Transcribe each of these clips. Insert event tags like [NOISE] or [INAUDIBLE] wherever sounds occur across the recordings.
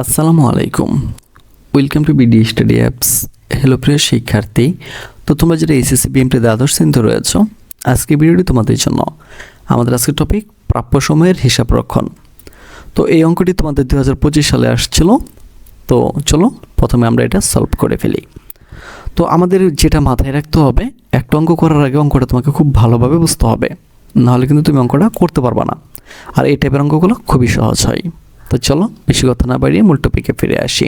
আসসালামু আলাইকুম। Welcome to BD study apps hello প্রিয় শিক্ষার্থী। তো তোমরা যেটা এসএসসি বিএমটি দ্বাদশ শ্রেণীতে রয়েছ, আজকে ভিডিওটি তোমাদের জন্য। আমাদের আজকের টপিক প্রাপ্য সময়ের হিসাব রক্ষণ। তো এই অঙ্কটি তোমাদের দু হাজার পঁচিশ সালে আসছিল। তো চলো প্রথমে আমরা এটা সলভ করে ফেলি। তো আমাদের যেটা মাথায় রাখতে হবে, একটা অঙ্ক করার আগে অঙ্কটা তোমাকে খুব ভালোভাবে বুঝতে হবে। নাহলে কিন্তু তুমি অঙ্কটা করতে পারবে না। আর এই টাইপের অঙ্কগুলো খুবই সহজ হয়। তো চলো, বেশি কথা না বাড়িয়ে মূল টপিকে ফিরে আসি।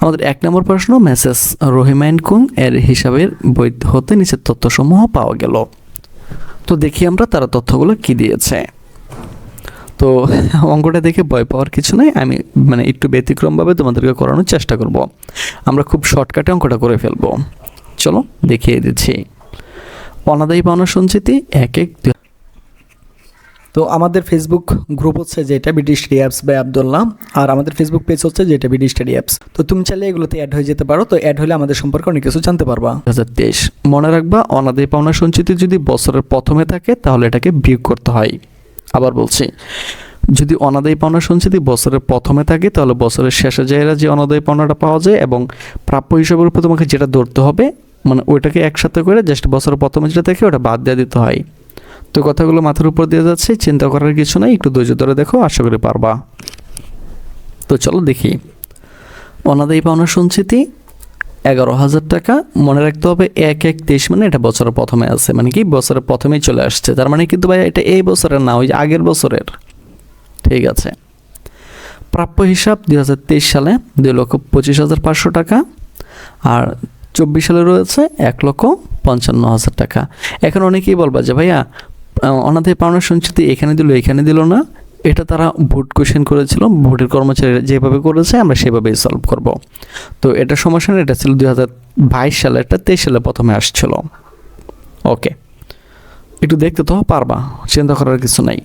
আমাদের এক নম্বর প্রশ্ন মেসেজ রহিমাইন কুং এর হিসাবের বই হতে নিচের তথ্যসমূহ পাওয়া গেল। তো দেখি আমরা তারা তথ্যগুলো কি দিয়েছে। তো অঙ্কটা দেখে ভয় পাওয়ার কিছু নেই, আমি মানে একটু ব্যতিক্রমভাবে তোমাদেরকে করানোর চেষ্টা করব। আমরা খুব শর্টকাটে অঙ্কটা করে ফেলব। চলো, দেখিয়ে দিচ্ছি। অনাদায়ী পাওনা সঞ্চিতি এক এক তো আমাদের ফেসবুক গ্রুপ হচ্ছে যেটা BD study apps by Abdullah আর আমাদের ফেসবুক পেজ হচ্ছে যেটা বিডি স্টাডি অ্যাপস তো তুমি চাইলে এগুলোতে অ্যাড হয়ে যেতে পারো, তো অ্যাড হলে আমাদের সম্পর্কে অনেক কিছু জানতে পারবা। দু হাজার তেইশ মনে রাখবা, অনাদায়ী পাওনা সঞ্চিতি যদি বছরের প্রথমে থাকে, তাহলে এটাকে বিয়োগ করতে হয়। আবার বলছি, যদি অনাদায়ী পাওনা সঞ্চিতি বছরের প্রথমে থাকে, তাহলে বছরের শেষে যাইরা যে অনাদায়ী পাওনাটা পাওয়া যায় এবং প্রাপ্য হিসাবের উপর তোমাকে যেটা ধরতে হবে মানে ওইটাকে একসাথে করে জাস্ট বছরের প্রথমে যেটা থাকে, ওটা বাদ দিয়ে দিতে হয়। তো কথাগুলো মাথার উপর দিয়ে যাচ্ছে, চিন্তা করার কিছু নাই, একটু ধৈর্য ধরে দেখো, আশা করি পারবা। তো চলো দেখি। অনাদায়ী পাওনা সঞ্চিতি এগারো হাজার টাকা। মনে রাখতে হবে, এক এক তেইশ মানে এটা বছরের প্রথমে আছে মানে কি বছরের প্রথমেই চলে আসছে। তার মানে কিন্তু ভাই এটা এই বছরের না, ওই আগের বছরের। ঠিক আছে। প্রাপ্য হিসাব দুই হাজার তেইশ সালে দুই লক্ষ পঁচিশ হাজার পাঁচশো টাকা, আর চব্বিশ সালে রয়েছে এক লক্ষ পঞ্চান্ন হাজার টাকা। এখন অনেকেই বলবা যে ভাইয়া অনাদায়ী পাওনা সঞ্চিতি এখানে দিল এখানে দিল না। এটা তারা ভোট কোশ্চেন করেছিল, ভোটের কর্মচারীরা যেভাবে করেছে, আমরা সেভাবেই সলভ করব। তো এটা সমস্যা এটা ছিল দুই হাজার বাইশ সালে, এটা তেইশ সালে প্রথমে আসছিল। ওকে একটু দেখতে তো পারবা, চিন্তা করার কিছু নাই।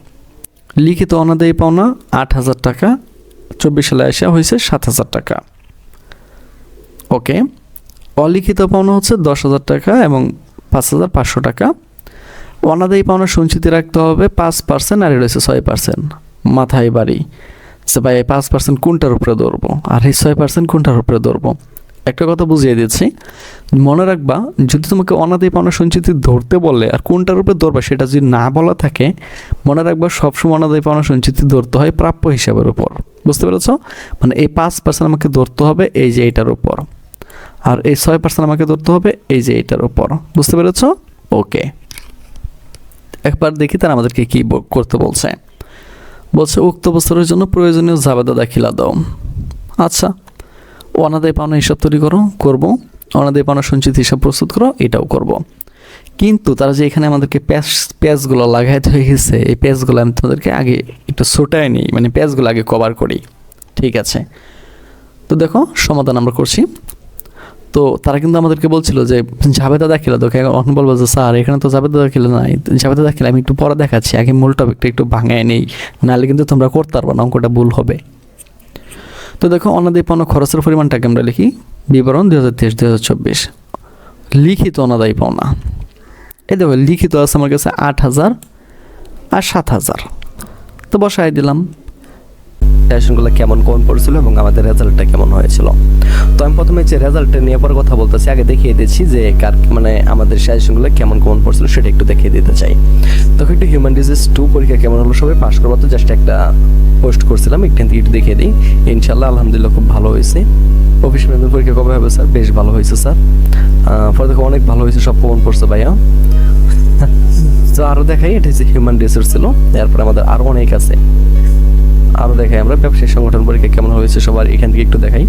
লিখিত অনাদায়ী পাওনা আট হাজার টাকা, চব্বিশ সালে আসা হয়েছে সাত হাজার টাকা। ওকে অলিখিত পাওনা হচ্ছে দশ হাজার টাকা এবং পাঁচ হাজার পাঁচশো টাকা। অনাদায়ী পাওনা সঞ্চিতি রাখতে হবে, পাঁচ পার্সেন্ট আর রয়েছে ছয় পার্সেন্ট মাথায় বাড়ি। যে ভাই, এই পাঁচ পার্সেন্ট কোনটার উপরে ধরবো? আর এই ছয় পার্সেন্ট কোনটার উপরে ধরবো? একটা কথা বুঝিয়ে দিচ্ছি, মনে রাখবা, যদি তোমাকে অনাদায়ী পাওনা সঞ্চিতি ধরতে বলে আর কোনটার উপরে ধরবা সেটা যদি না বলা থাকে, মনে রাখবা সবসময় অনাদায়ী পাওনা সঞ্চিতি ধরতে হয় প্রাপ্য হিসাবের উপর। বুঝতে পেরেছ? মানে এই পাঁচ পার্সেন্ট আমাকে ধরতে হবে এই যে এইটার উপর। আর এই ছয় পার্সেন্ট আমাকে ধরতে হবে এই যে এইটার উপর। বুঝতে পেরেছ? ওকে। একবার দেখি তারা আমাদেরকে কি করতে বলছে। বলছে, উক্ত বছরের জন্য প্রয়োজনীয় জাবেদা দাখিলা দাও। আচ্ছা অনাদায় পাওনা হিসাব তৈরি করো, করব। অনাদায় পাওনা সঞ্চিত হিসাব প্রস্তুত করো, এটাও করব। কিন্তু তারা যে এখানে আমাদেরকে প্যাচ, প্যাচগুলো লাগাইতে হয়ে গেছে এই প্যাচগুলো আমি তোমাদেরকে আগে একটু ছোটায় নিই মানে প্যাচগুলো আগে কভার করি। ঠিক আছে। তো দেখো, সমাধান আমরা করছি। তো তারা কিন্তু আমাদেরকে বলছিল যে জাবেদা দাখিলা দেখো এখন বলব যে, স্যার, এখানে তো জাবেদা দাখিলা নাই। জাবেদা দাখিলা আমি একটু পরে দেখাচ্ছি। আগে মূল টপিকটা একটু ভাঙায় নেই। নাহলে কিন্তু তোমরা করতে পারবে না, অঙ্কটা ভুল হবে। তো দেখো অনাদায়ী পাওনা খরচের পরিমাণটাকে আমরা লিখি। বিবরণ দুই হাজার তেইশ, দুই হাজার চব্বিশ। লিখিত অনাদায়ী পাওনা এই দেখো, লিখিত আছে আমার কাছে আট হাজার আর সাত হাজার। তো বসায় দিলাম। সাজেশনগুলো কেমন কোন পড়ছিল এবং আমাদের রেজাল্টটা কেমন হয়েছিল। তো আমি প্রথমে যে রেজাল্টটা নিয়ে পর কথা বলতেছি, আগে দেখিয়ে দিচ্ছি যে কার মানে আমাদের সাজেশনগুলো কেমন কোন পড়ছিল, সেটা একটু দেখিয়ে দিতে চাই। তখন একটু হিউম্যান ডিজিজ টু পরীক্ষা কেমন হলো সবাই? পাশ করব তো জাস্ট একটা পোস্ট করছিলাম থেকে একটু দেখিয়ে দিই। ইনশাল্লাহ আলহামদুলিল্লাহ খুব ভালো হয়েছে। অফিস পরীক্ষা কবে হবে, স্যার? বেশ ভালো হয়েছে, স্যার। পরে দেখো অনেক ভালো হয়েছে, সব কমন পড়ছে ভাইয়া। [LAUGHS] তো আরও দেখাই, এটা হচ্ছে হিউম্যান রিসোর্স ছিল। এরপর আমাদের আরও অনেক আছে। আরও দেখাই আমরা। ব্যবসায়ী সংগঠন পরীক্ষা কেমন হয়েছে সবার এখান থেকে একটু দেখাই।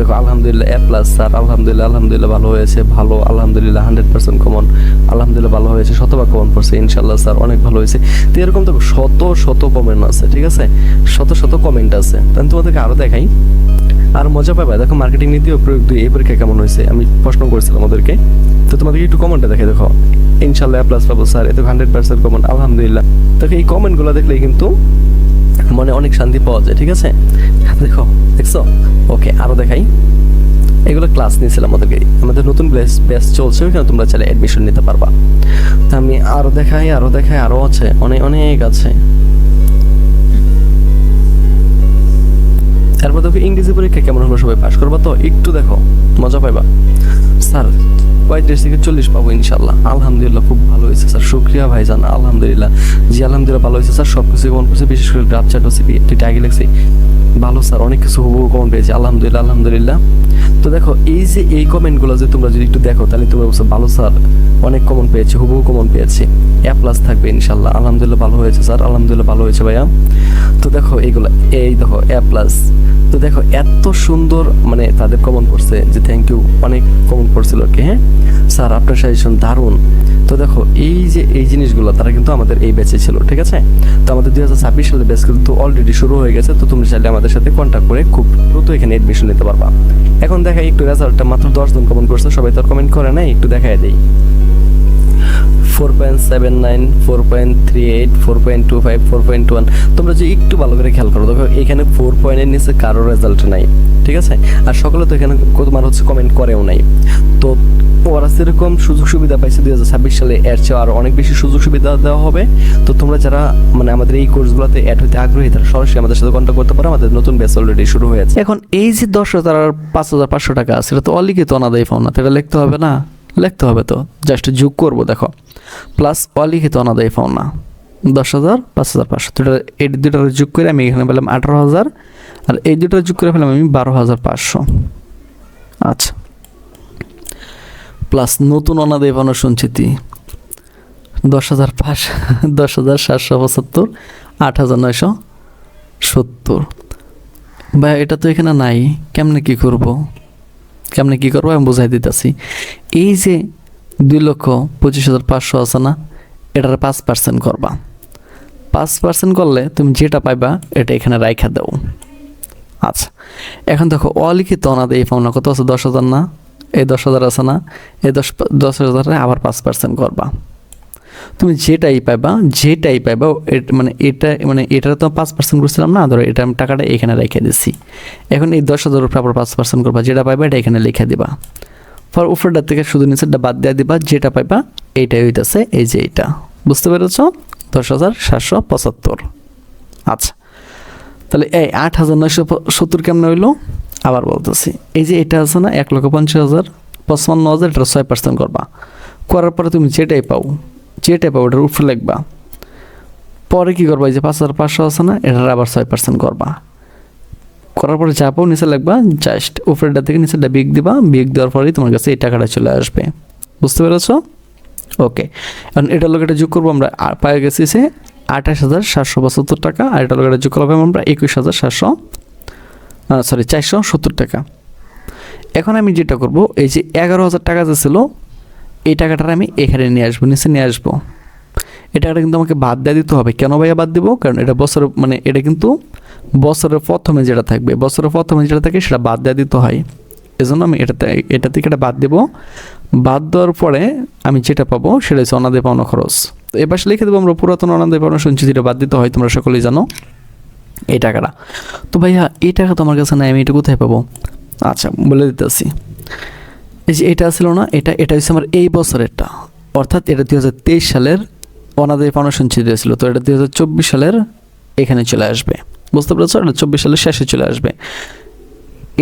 দেখো, আলহামদুলিল্লাহ এ প্লাস স্যার আলহামদুলিল্লাহ আলহামদুলিল্লাহ ভালো হয়েছে, ভালো, আলহামদুলিল্লাহ হান্ড্রেড পার্সেন্ট কমন আলহামদুলিল্লাহ ভালো হয়েছে, শতভাগ কমন পড়ছে ইনশাল্লাহ স্যার অনেক ভালো হয়েছে। তো এরকম তো শত শত কমেন্ট আছে, ঠিক আছে? শত শত কমেন্ট আছে। তো আমি তোমাদেরকে আরও দেখাই। আর মজা পাবে? দেখো মার্কেটিং নীতি ও প্রয়োগ দুই, এই পরীক্ষা কেমন হয়েছে? আমি প্রশ্ন করেছিলাম ওদেরকে। তো তোমাদেরকে একটু কমেন্টটা দেখে দেখো। ইনশাল্লাহ প্লাস পাবো, স্যার। এতে হান্ড্রেড পার্সেন্ট কমন আলহামদুলিল্লাহ। দেখো, এই কমেন্টগুলো দেখলে কিন্তু মনে অনেক শান্তি পাওয়া যায়, ঠিক আছে? দেখো, দেখছ? ওকে আরও দেখাই। এগুলো ক্লাস নিয়েছিলাম আমাদেরকে। আমাদের নতুন ব্যাচ ব্যাচ চলছে, ওইখানে তোমরা চাইলে অ্যাডমিশন নিতে পারবা। তা আমি আরও দেখাই আরও দেখাই আরও আছে, অনেক অনেক আছে। তারপর দেখো, ইংরেজি পরীক্ষা কেমন হলো সবাই? পাস করবা তো? একটু দেখো, মজা পাইবা। স্যার পঁয়ত্রিশ থেকে চল্লিশ পাবো ইনশাল্লাহ। আলহামদুলিল্লাহ খুব ভালো হয়েছে স্যার। শুক্রিয়া ভাইজান, আলহামদুলিল্লাহ। জি, আলহামদুলিল্লাহ ভালো হয়েছে স্যার। সব কিছু অন করছে? বিশেষ করে গ্রাফ চার্ট হচ্ছে আগে লেগছি ভালো স্যার, অনেক কিছু হুবহু কমন পেয়েছি। আলহামদুলিল্লাহ আলহামদুলিল্লাহ। তো দেখো, এই যে এই কমেন্টগুলো যে তোমরা যদি একটু দেখো, তাহলে তোমরা বলছো ভালো স্যার, অনেক কমন পেয়েছি, হুবহু কমন পেয়েছি। এ প্লাস থাকবে ইনশাল্লাহ আলহামদুলিল্লাহ ভালো হয়েছে স্যার, আলহামদুলিল্লাহ ভালো হয়েছে ভাইয়া। তো দেখো, এইগুলো, এই দেখো এ প্লাস তো দেখো, এত সুন্দর মানে তাদের কমন করছে যে থ্যাংক ইউ অনেক কমন আর কি হ্যাঁ? স্যার, আপনার সাজেশন দারুণ। তো দেখো, এই যে এই জিনিসগুলো, তারা কিন্তু আমাদের এই ব্যাচে ছিল, ঠিক আছে? তো আমাদের দুই হাজার ছাব্বিশ সালের ব্যাচ কিন্তু অলরেডি শুরু হয়ে গেছে, তো তুমি চাইলে আমাদের সাথে কন্ট্যাক্ট করে খুব দ্রুত এখানে এডমিশন নিতে পারবা। এখন দেখাই একটু রেজাল্টটা মাত্র দশ জন কমেন্ট করছে, সবাই তো কমেন্ট করে নাই, একটু দেখাই দেই। Four point seven nine, four point three eight, four point two five, four point one. তোমরা যদি একটু ভালো করে খেয়াল করো, দেখো এখানে ফোর পয়েন্টের নিচে কারও রেজাল্ট নাই, ঠিক আছে? আর সকলে তো এখানে তোমার হচ্ছে কমেন্ট করেও নাই। তো ওরা সেরকম সুযোগ সুবিধা পাইছে দুই হাজার ছাব্বিশ সালে, এর চেয়ে আরও অনেক বেশি সুযোগ সুবিধা দেওয়া হবে। তো তোমরা যারা মানে আমাদের এই কোর্সগুলোতে অ্যাড হতে আগ্রহী, তারা সরাসরি আমাদের সাথে কন্ট্যাক্ট করতে পারো। আমাদের নতুন ব্যাচ অলরেডি শুরু হয়েছে। এখন এই যে দশ হাজার পাঁচ হাজার পাঁচশো টাকা এটা তো অলিখিত অনাদায়ী পাওনা এটা লিখতে হবে না? লিখতে হবে তো। জাস্ট যোগ করব, দেখো। প্লাস অলিখিত অনাদায়ী পাওনা দশ হাজার, পাঁচ হাজার পাঁচশো। দুটা এই দুটার যোগ করে আমি এখানে পেলাম আঠারো হাজার। আর এই দুটো যোগ করে ফেলাম আমি বারো হাজার পাঁচশো। আচ্ছা। প্লাস নতুন অনাদায়ী পাওনা সঞ্চিতি। দশ হাজার পাঁচ দশ হাজার সাতশো পঁচাত্তর, আট হাজার নয়শো সত্তর। বা এটা তো এখানে নাই। কেমনে কি করব? কেমনে কী করব? আমি বুঝাই দিতেছি। এই যে দুই লক্ষ পঁচিশ হাজার পাঁচশো আছে না, এটার পাঁচ পার্সেন্ট করবা। পাঁচ পার্সেন্ট করলে তুমি যেটা পাইবা, এটা এখানে রাইখা দেবো আচ্ছা এখন দেখো, অলিখিত অনাদে এই পাওনা কত আছে? দশ হাজার না? এই দশ হাজার আছে না? এই দশ দশ হাজারে আবার পাঁচ পার্সেন্ট করবা। তুমি যেটাই পাইবা যেটাই পাইবা মানে এটা মানে এটা তো পাঁচ পার্সেন্ট করছিলাম না, ধরো এটা আমি টাকাটা এখানে রেখে দিচ্ছি এখন এই দশ হাজার আবার পাঁচ পার্সেন্ট করবা, যেটা পাইবা এটা এখানে লিখে দিবা। ফর উপরেটার থেকে শুধু নিচেরটা বাদ দিয়ে দিবা, যেটা পাইবা এইটাই হইতেছে এই যে এইটা। বুঝতে পেরেছ? দশ হাজার সাতশো পঁচাত্তর। আচ্ছা তাহলে এই আট হাজার নয়শো সত্তর কেমন হইল? আবার বলতেছি, এই যে এটা আছে না, এক লক্ষ পঞ্চাশ হাজার, পঁচপান্ন হাজার এটা ছয় পার্সেন্ট করবা। করার পরে তুমি যেটাই পাও পাও ওটার উপরে লিখবা। পরে কী করবা? এই যে পাঁচ হাজার পাঁচশো আছে না, এটার আবার ছয় পার্সেন্ট করবা। করার পরে যা পাও নিচে লিখবা জাস্ট উপরেরটা থেকে নিচেরটা বিগ দিবা বিগ দেওয়ার পরেই তোমার কাছে এই টাকাটা চলে আসবে। বুঝতে পেরেছ? ওকে এখন এটা লোক এটা যোগ করব আমরা পায়ে গেছি সে আঠাশ হাজার সাতশো পঁচাত্তর টাকা, আর এটা লোক এটা যোগ করব আমরা একুশ হাজার সাতশো সরি চারশো সত্তর টাকা। এখন আমি যেটা করব, এই যে এগারো হাজার টাকা যে ছিল এই টাকাটা আমি এখানে নিয়ে আসব, নিচে নিয়ে আসব। এই টাকাটা কিন্তু আমাকে বাদ দিয়ে দিতে হবে। কেন ভাইয়া বাদ দেবো? কারণ এটা বছরের মানে এটা কিন্তু বছরের প্রথমে যেটা থাকবে। বছরের প্রথমে যেটা থাকে সেটা বাদ দিয়ে দিতে হয়। এজন্য আমি এটাতে, এটা থেকে এটা বাদ দেবো। বাদ দেওয়ার পরে আমি যেটা পাবো সেটা হচ্ছে অনাদে পাওনা খরচ। তো এবার লিখে দেবো, আমরা পুরাতন অনাদে পাওনা সঞ্চিতিটা বাদ দিতে হয়, তোমরা সকলেই জানো এই টাকাটা। তো ভাইয়া, এই টাকা তো আমার কাছে নাই, আমি এটা কোথায় পাবো? আচ্ছা বলে দিতেছি। এই যে এটা ছিল না, এটা এটা হচ্ছে আমার এই বছরেরটা। অর্থাৎ এটা দুই হাজার তেইশ সালের অনাদায়ী পাওনা সঞ্চিত ছিল তো এটা দুই হাজার চব্বিশ সালের এখানে চলে আসবে। বুঝতে পেরেছ? এটা চব্বিশ সালের শেষে চলে আসবে।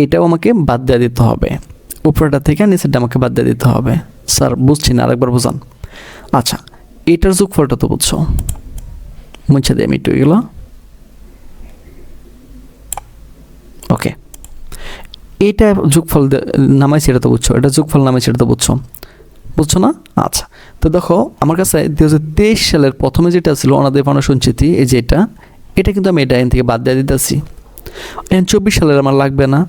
এটাও আমাকে বাদ দিয়ে দিতে হবে। উপরেটা থেকে নিচেরটা আমাকে বাদ দিয়ে দিতে হবে। স্যার, বুঝছি না, আরেকবার বোঝান। আচ্ছা এটার যোগফলটা তো বুঝছ। মুছে দিই আমি একটু, এগুলো। ওকে। এটা যোগফল নামাইছি এটা তো বুঝছ, এটা যোগফল নামাইছি এটা তো বুঝছ। বুঝছ না? আচ্ছা তো দেখো, আমার কাছে দু তেইশ সালের প্রথমে যেটা ছিল অনাদায় পাওনা সঞ্চিতি এই যে এটা এটা কিন্তু আমি এটা এখান থেকে বাদ দিয়ে দিতেছি। এখন চব্বিশ সালের আমার লাগবে না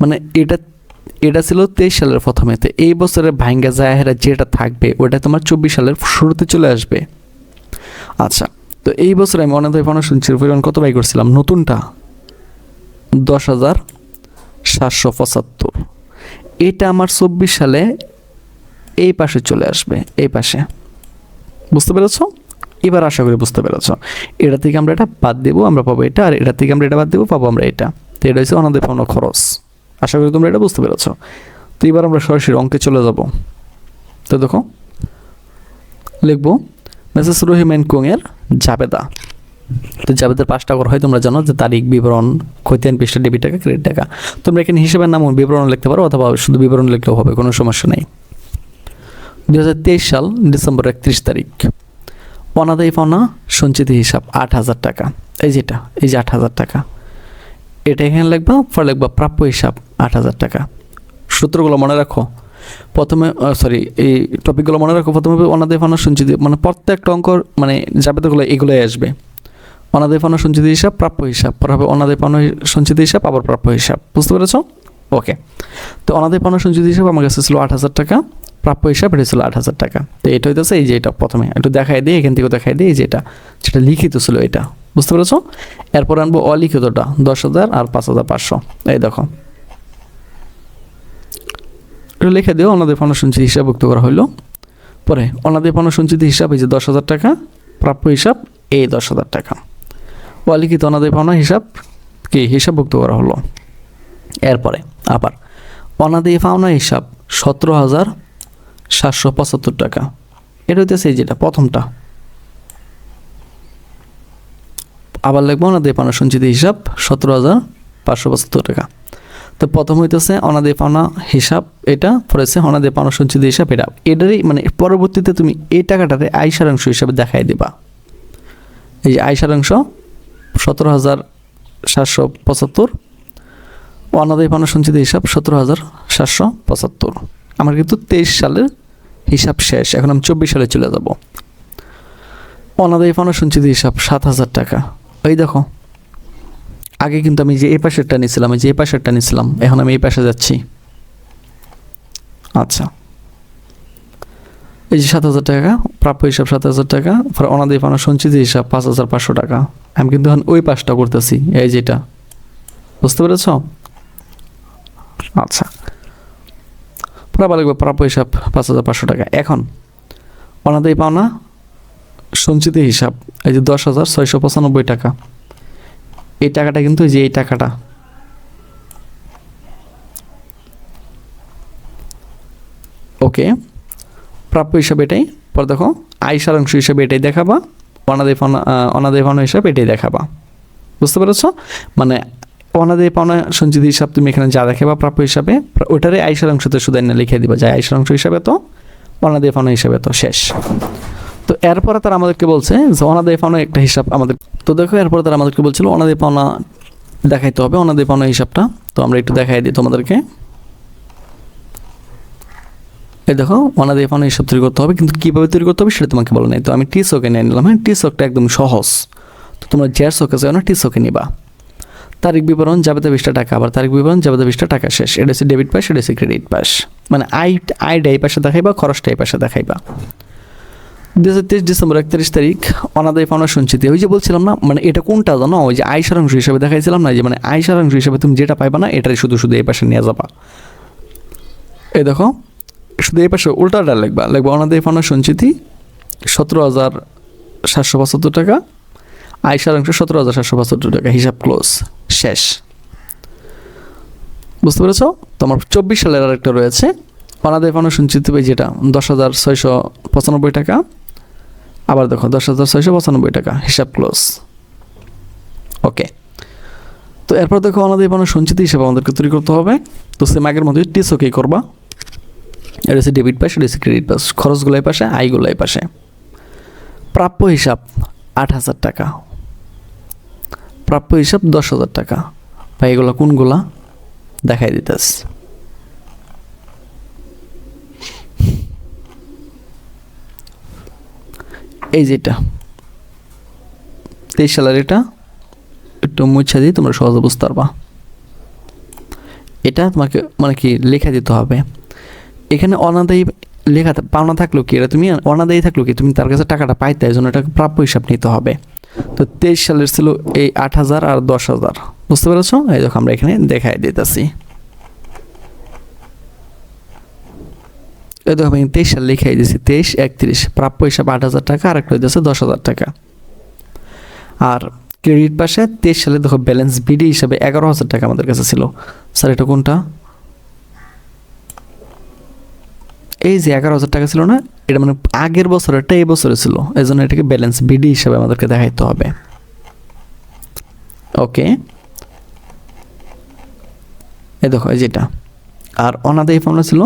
মানে এটা এটা ছিল তেইশ সালের প্রথমে, তো এই বছরের ভাঙ্গা জাহেরা যেটা থাকবে, ওটা তোমার চব্বিশ সালের শুরুতে চলে আসবে। আচ্ছা তো এই বছর আমি অনাদায় পাওনা সঞ্চিতির পরিমাণ কত বাই করছিলাম? নতুনটা? দশ হাজার সাতশো পঁচাত্তর। এটা আমার চব্বিশ সালে এই পাশে চলে আসবে, এই পাশে। বুঝতে পেরেছ? এবার আশা করি বুঝতে পেরেছ। এটা থেকে আমরা এটা বাদ দেবো, আমরা পাবো এটা, আর এটা থেকে আমরা এটা বাদ দেবো, পাবো আমরা এটা। তো এটা হচ্ছে অনাদের পাওনা খরচ। আশা করি তোমরা এটা বুঝতে পেরেছ। তো এবার আমরা সরাসরি অঙ্কে চলে যাব। তো দেখো, লিখব, মেসেস রহিম এন্ড কুংয়ের জাবেদা। তো যাদের পাঁচটা করা হয়, তোমরা জানো যে তারিখ, বিবরণ খতিয়ান পৃষ্ঠা, ডেবিট টাকা, ক্রেডিট টাকা। তোমরা এখানে হিসেবের নাম বিবরণ লিখতে পারো অথবা শুধু বিবরণ লিখলেও হবে, কোনো সমস্যা নেই। দু হাজার তেইশ সাল ডিসেম্বর একত্রিশ তারিখ। অনাদায়ী পাওনা, সঞ্চিতি হিসাব আট হাজার টাকা। এই যেটা, এই যে আট হাজার টাকা। এটা এখানে লিখবা, পরে লিখবা প্রাপ্য হিসাব আট হাজার টাকা। সূত্রগুলো মনে রাখো। প্রথমে সরি এই টপিকগুলো মনে রাখো। প্রথমে অনাদায়ী পাওনা, সঞ্চিতি মানে প্রত্যেকটা অঙ্ক মানে যাবেতগুলো এগুলোই আসবে। অনাদায়ী পাওনা সঞ্চিতি হিসাব, প্রাপ্য হিসাব। পরে হবে অনাদায়ী পাওনা সঞ্চিতি হিসাব, আবার প্রাপ্য হিসাব। বুঝতে পেরেছ? ওকে। তো অনাদায়ী পাওনা সঞ্চিতি হিসাব আমার কাছে ছিল আট হাজার টাকা, প্রাপ্য হিসাব এটা ছিল আট হাজার টাকা। তো এটা হইতেছে এই যে এটা প্রথমে। একটু দেখাই দিই, এখান থেকে দেখাই দিই, এই যে এটা। যেটা লিখিত ছিল এটা। বুঝতে পেরেছ? এরপর আনব অলিখিতটা, দশ হাজার আর পাঁচ হাজার পাঁচশো। এই দেখো। এটা লিখে দিও, অনাদায়ী পাওনা সঞ্চিতি হিসাবভুক্ত করা হলো পরে, অনাদায়ী পাওনা সঞ্চিতি হিসাব এই যে দশ হাজার টাকা, প্রাপ্য হিসাব এই দশ হাজার টাকা। অলিখিত অনাদায়ী পাওনা হিসাব, কি হিসাবভুক্ত করা হলো? এরপরে, আবার অনাদায়ী পাওনা হিসাব সতেরো হাজার সাতশো পঁচাত্তর টাকা। এটা হইতেছে এই যেটা, প্রথমটা। আবার লিখব অনাদায়ী পাওনা সঞ্চিত হিসাব সতেরো হাজার পাঁচশো পঁচাত্তর টাকা। তো প্রথম হইতেছে অনাদায়ী পাওনা হিসাব, এটা পড়েছে অনাদায়ী পাওনা সঞ্চিত হিসাব, এটা। এটারই মানে পরবর্তীতে তুমি এই টাকাটাতে আয় সারাংশ হিসাবে দেখাই দিবা। এই যে আয় সারাংশ সতেরো হাজার সাতশো পঁচাত্তর। ও অনাদায়ী পাওনা সঞ্চিত হিসাব সতেরো হাজার সাতশো পঁচাত্তর। আমার কিন্তু তেইশ সালের হিসাব শেষ, এখন আমি চব্বিশ সালে চলে যাব। অনাদায়ী পাওনা সঞ্চিত হিসাব সাত হাজার টাকা। এই দেখো, আগে কিন্তু আমি যে এই পাশেরটা নিয়েছিলাম, এই যে এই পাশেরটা নিয়েছিলাম, এখন আমি এই পাশে যাচ্ছি। আচ্ছা এই যে সাত হাজার টাকা, প্রাপ্য হিসাব সাত হাজার টাকা অনাদায়ী পাওনা সঞ্চিত হিসাব পাঁচ হাজার পাঁচশো টাকা। আমি কিন্তু এখন ওই পাশটা করতেছি, এই যেটা। বুঝতে পেরেছ? আচ্ছা। পরে লিখব প্রাপ্য হিসাব পাঁচ হাজার পাঁচশো টাকা। এখন অনাদায়ী পাওনা সঞ্চিত হিসাব। এই যে দশ হাজার ছয়শো পঁচানব্বই টাকা। এই টাকাটা কিন্তু যে, এই টাকাটা। ওকে। প্রাপ্য হিসাবে এটাই, পরে দেখো, আয় সারাংশ হিসাবে এটাই দেখাবা। অনাদায় পাওনা অনাদায় পাওনা হিসাবে এটাই দেখাবা। বুঝতে পেরেছ? মানে অনাদায় পাওনা সঞ্চিত হিসাব তুমি এখানে যা দেখাবা প্রাপ্য হিসাবে ওটারে আয় সারাংশতে শুধু এনে লিখে দিবা যায় আয় অংশ হিসাবে তো অনাদায় পাওনা হিসাবে তো শেষ। তো এরপরে তারা আমাদেরকে বলছে যে অনাদায় পাওনা একটা হিসাব আমাদের, তো দেখো এরপরে তারা আমাদেরকে বলছিল অনাদায় পাওনা দেখাইতে হবে অনাদায় পাওনা হিসাবটা। তো আমরা একটু দেখাই দিই তোমাদেরকে। এই দেখো অনাদায় পাওনা হিসাব তৈরি করতে হবে, কিন্তু কীভাবে তৈরি করতে হবে সেটা তোমাকে বলে নাই। তো আমি টি সোকে নিয়ে নিলাম হ্যাঁ টি সোকটা একদম সহজ। তো তোমরা জের সোকে যাও না টি সোকে নিবা। তারিখ বিবরণ যাবে বিশটা টাকা, আবার তারিখ বিবরণ যাবে বিশটা টাকা শেষ। এটা হচ্ছে ডেবিট পাস এটা হচ্ছে ক্রেডিট পাস মানে আই আইটা এই পাশে দেখাইবা, খরচটা এই পাশে দেখাইবা। দু হাজার তেইশ ডিসেম্বর একত্রিশ তারিখ অনাদায় পাওনা সঞ্চিতি। ওই যে বলছিলাম না মানে এটা কোনটা জানো? ওই যে আয় সারাংশ হিসাবে দেখাইছিলাম না, যে মানে আয় সারাংশ হিসাবে তুমি যেটা পাইবা না এটাই শুধু শুধু এই পাশে নিয়ে যাবা। এই দেখো শুধু এই পাশে উল্টাটা লিখবা। লিখবা অনাদায় পাওনা সঞ্চিতি সতেরো হাজার সাতশো পঁচাত্তর টাকা আয় সারাংশ সতেরো হাজার সাতশো পঁচাত্তর টাকা। হিসাব ক্লোজ শেষ। বুঝতে পেরেছ? তোমার চব্বিশ সালের আরেকটা রয়েছে। অনাদায় পাওনা সঞ্চিত যেটা, দশ হাজার ছয়শো পঁচানব্বই টাকা। আবার দেখো, দশ হাজার ছয়শো পঁচানব্বই টাকা, হিসাব ক্লোজ ওকে তো এরপর দেখো অনাদায় পাওনা সঞ্চিত হিসাবে আমাদেরকে তৈরি করতে হবে। তো সেম আগের মধ্যে টিসওকেই করবা। এটা হচ্ছে ডেবিট পাস এটা হচ্ছে ক্রেডিট পাস খরচগুলো এই পাশে আয়গুলো এই পাশে। প্রাপ্য হিসাব আট হাজার টাকা। প্রাপ্য হিসাব দশ হাজার টাকা। বা এগুলো কোনগুলা? দেখাই দিতেস এই যেটা তেইশ সালের এটা। একটু মুছা দিয়ে তোমরা সহজে বুঝতে পারবা। এটা তোমাকে মানে কি, লেখা দিতে হবে। এখানে অনাদায়ী লেখা পাওনা থাকল কি? এটা তুমি অনাদায়ী থাকল কি? তুমি তার কাছে টাকাটা পাইতে এই জন্য এটা প্রাপ্য হিসাব নিতে হবে। তো তেইশ সালের ছিল এই আট হাজার আর দশ হাজার। বুঝতে পেরেছ? এই দেখো, আমরা এখানে দেখাই দিতেছি। এই দেখো, আমি তেইশ সাল লিখাই দিয়েছি। তেইশ, একত্রিশ, প্রাপ্য হিসাব আট হাজার টাকা আর একটা হইতেছে দশ হাজার টাকা। আর ক্রেডিট পাশে তেইশ সালে দেখো, ব্যালেন্স বিডি হিসাবে এগারো হাজার টাকা আমাদের কাছে ছিল। স্যার, এটা কোনটা? এই যে এগারো হাজার টাকা ছিল না, এটা মানে আগের বছরেরটা এই বছরে ছিল। এই জন্য এটাকে ব্যালেন্স বিডি হিসাবে আমাদেরকে দেখাইতে হবে। ওকে এই দেখো যেটা। আর অনাদায়ী পাওনা ছিল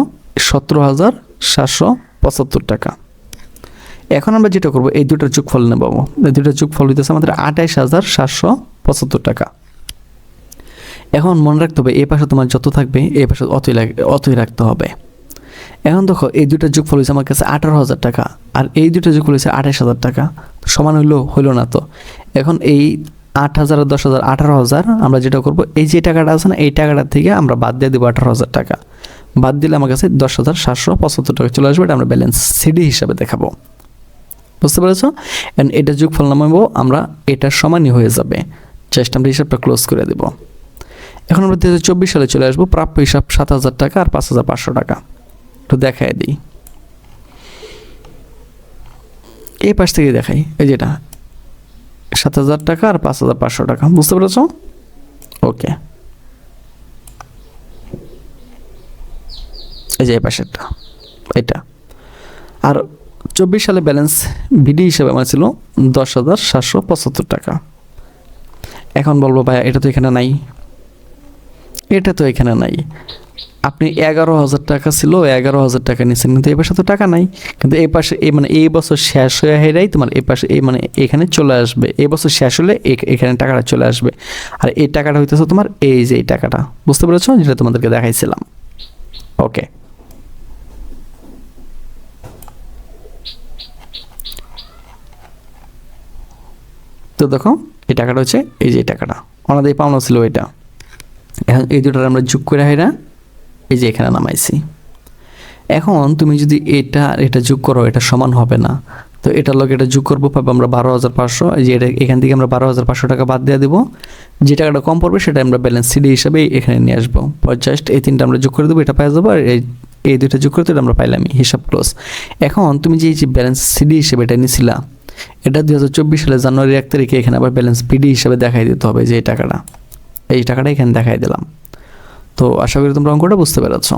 সতেরো হাজার সাতশো পঁচাত্তর টাকা। এখন আমরা যেটা করব, এই দুটার যোগফল নেব। এই দুটার যোগফল হইতেছে আমাদের আঠাইশ হাজার সাতশো পঁচাত্তর টাকা। এখন মনে রাখতে হবে, এ পাশে তোমার যত থাকবে এই পাশে অতই অতই রাখতে হবে। এখন দেখো, এই দুটার যোগফল হয়েছে আমার কাছে আঠারো হাজার টাকা, আর এই দুটার যোগফল হয়েছে আঠাইশ হাজার টাকা। সমান হইল হইল না তো। এখন এই আট হাজার দশ হাজার, আঠারো হাজার আমরা যেটা করব, এই যে টাকাটা আছে না, এই টাকাটা থেকে আমরা বাদ দিয়ে দেবো আঠারো হাজার টাকা। বাদ দিলে আমার কাছে দশ হাজার সাতশো পঁচাত্তর টাকা চলে আসবে, এটা আমরা ব্যালেন্স সিডি হিসাবে দেখাবো। বুঝতে পেরেছ? অ্যান্ড এটা যোগফল নামাবো, আমরা এটা সমানই হয়ে যাবে। জাস্ট আমরা হিসাবটা ক্লোজ করে দেবো। এখন আমরা দু হাজার চব্বিশ সালে চলে আসব, প্রাপ্য হিসাব সাত হাজার টাকা আর পাঁচ হাজার পাঁচশো টাকা। একটু দেখাই দিই। এই পাশ থেকে দেখাই, এই যেটা। সাত হাজার টাকা আর পাঁচ হাজার পাঁচশো টাকা, বুঝতে পেরেছ? ওকে। এই যে এই পাশেরটা, এটা। আর চব্বিশ সালে ব্যালেন্স বিডি হিসেবে আমার ছিল দশ হাজার সাতশো পঁচাত্তর টাকা। এখন বলব ভাইয়া, এটা তো এখানে নাই। এটা তো এখানে নাই। আপনি এগারো হাজার টাকা ছিল এগারো হাজার টাকা নিয়েছেন, কিন্তু এই পাশে তো টাকা নাই। কিন্তু এই পাশে, এই মানে এই বছর শেষ হয়ে হেরাই তোমার এই পাশে, এই মানে এখানে চলে আসবে। এই বছর শেষ হলে এ- এখানে টাকাটা চলে আসবে। আর এই টাকাটা হইতেছে তোমার এই যে এই টাকাটা। বুঝতে পেরেছ? যেটা তোমাদেরকে দেখাইছিলাম। ওকে। তো দেখো, এই টাকাটা হচ্ছে এই যে টাকাটা। ওনাদের পাওনা ছিল এটা। এখন এই দুটার আমরা যোগ করে হাইরা এই যে এখানে নামাইছি। এখন তুমি যদি এটা আর এটা যোগ করো, এটা সমান হবে না। তো এটার লগে এটা যোগ করব, পাবো আমরা বারো হাজার পাঁচশো। এই যে এটা এখান থেকে আমরা বারো হাজার পাঁচশো টাকা বাদ দিয়ে দেবো। যে টাকাটা কম পড়বে, সেটা আমরা ব্যালেন্স সিডি হিসাবে এখানে নিয়ে আসব। জাস্ট এই তিনটা আমরা যোগ করে দেবো, এটা পাই যাব। আর এই এই দুইটা যোগ করে তো আমরা পাইলামই হিসাব ক্লোজ এখন তুমি যে এই যে ব্যালেন্স সিডি হিসেবে এটা নিছিলা, এটা দু হাজার চব্বিশ সালে জানুয়ারি এক তারিখে এখানে আবার ব্যালেন্স পিডি হিসাবে দেখাই দিতে হবে যে এই টাকাটা। এই টাকাটা এখানে দেখাই দিলাম। তো আশা করি তোমরা অঙ্কটা বুঝতে পেরেছ।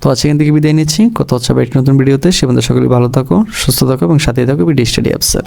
তো আজ এখান থেকে বিদায় নিচ্ছি। কত হচ্ছে একটি নতুন ভিডিওতে। সে বন্ধু সকলে ভালো থাকো, সুস্থ থাকো এবং সাথে থাকো বিডি স্টাডি অ্যাপসের।